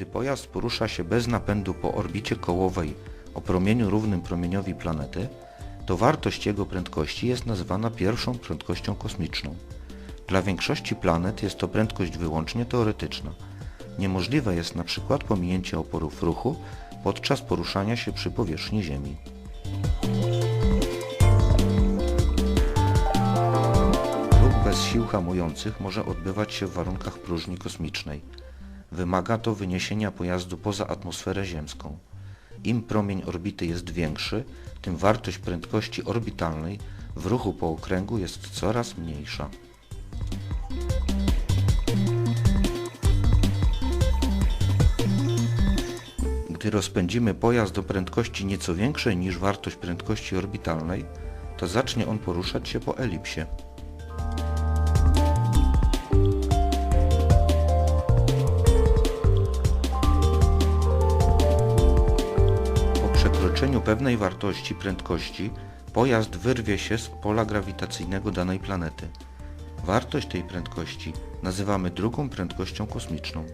Gdy pojazd porusza się bez napędu po orbicie kołowej o promieniu równym promieniowi planety, to wartość jego prędkości jest nazywana pierwszą prędkością kosmiczną. Dla większości planet jest to prędkość wyłącznie teoretyczna. Niemożliwe jest na przykład pominięcie oporów ruchu podczas poruszania się przy powierzchni Ziemi. Ruch bez sił hamujących może odbywać się w warunkach próżni kosmicznej. Wymaga to wyniesienia pojazdu poza atmosferę ziemską. Im promień orbity jest większy, tym wartość prędkości orbitalnej w ruchu po okręgu jest coraz mniejsza. Gdy rozpędzimy pojazd do prędkości nieco większej niż wartość prędkości orbitalnej, to zacznie on poruszać się po elipsie. Po przekroczeniu pewnej wartości prędkości pojazd wyrwie się z pola grawitacyjnego danej planety. Wartość tej prędkości nazywamy drugą prędkością kosmiczną.